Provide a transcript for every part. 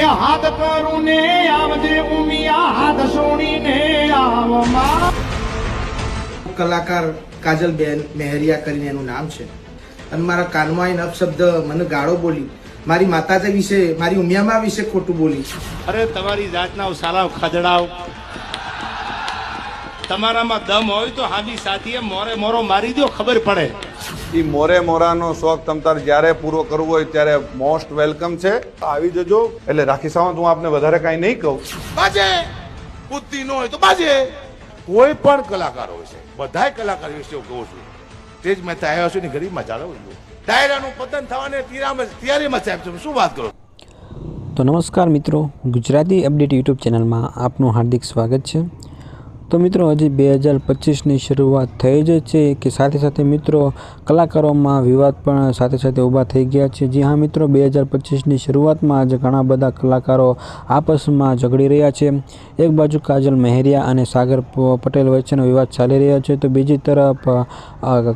હાથ કરું ને આવજે ઉમિયા હાથ છોડીને આવમાં. કલાકાર કાજલબેન મહેરિયા કરીને એનું નામ છે. અને મારા કાનમાં એ અપશબ્દ મને ગાળો બોલી મારી માતાજી વિશે મારી ઉમિયામાં વિશે ખોટું બોલી. અરે તમારી જાતના સાલાવ ખદડાવ તમારામાં દમ હોય તો હાજી સાથીએ મોરે મોરો મારી દો ખબર પડે. એ મોરે મોરાનો શોખ તમ તાર જ્યારે પૂરો કરવો હોય ત્યારે મોસ્ટ વેલકમ છે. આવી જજો. એટલે રાખી સાવંત હું આપને વધારે કાંઈ નહીં કહું. બાજે! બુદ્ધિ ન હોય તો બાજે! કોઈ પણ કલાકાર હોય છે. બધાય કલાકાર વિશે હું કહું છું. જ મેં આવ્યા છું ને ગરીબમાં જાળવું જોઈએ ડાયરાનું પતન થવાને તીરામાં તૈયારીમાં સાહેબ છું શું વાત કરો તો નમસ્કાર મિત્રો ગુજરાતી અપડેટ યુટ્યુબ ચેનલમાં આપનું હાર્દિક સ્વાગત છે. તો મિત્રો, હજી બે હજાર પચીસની શરૂઆત થઈ જ છે કે સાથે સાથે મિત્રો, કલાકારોમાં વિવાદ પણ સાથે સાથે ઊભા થઈ ગયા છે. જી હા મિત્રો, બે હજાર પચીસની શરૂઆતમાં આજે ઘણા બધા કલાકારો આપસમાં ઝઘડી રહ્યા છે. એક બાજુ કાજલ મહેરિયા અને સાગર પટેલ વચ્ચેનો વિવાદ ચાલી રહ્યો છે. તો બીજી તરફ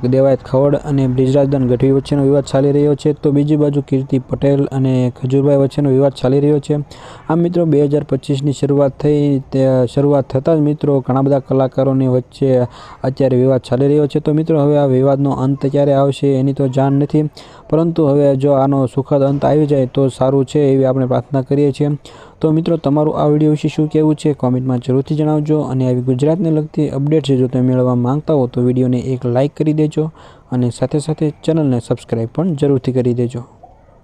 દેવાયત ખવડ અને બ્રિજરાજદાન ગઢવી વચ્ચેનો વિવાદ ચાલી રહ્યો છે. તો બીજી બાજુ કીર્તિ પટેલ અને ખજૂરભાઈ વચ્ચેનો વિવાદ ચાલી રહ્યો છે. આ મિત્રો, બે હજાર પચીસની શરૂઆત થઈ, તે, શરૂઆત થતાં જ મિત્રો, ઘણા બધા કલાકારોની વચ્ચે અત્યારે વિવાદ ચાલી રહ્યો છે. તો મિત્રો, હવે આ વિવાદનો અંત ક્યારે આવશે એની તો જાણ નથી. પરંતુ હવે જો આનો સુખદ અંત આવી જાય તો સારું છે એવી આપણે પ્રાર્થના કરીએ છીએ. તો મિત્રો, તમારું આ વીડિયો વિશે શું કહેવું છે કોમેન્ટમાં જરૂરથી જણાવજો. અને આવી ગુજરાતને લગતી અપડેટ છે જો તમે મેળવવા માંગતા હો તો વિડીયોને એક લાઇક કરી દેજો. અને સાથે સાથે ચેનલને સબસ્ક્રાઈબ પણ જરૂરથી કરી દેજો.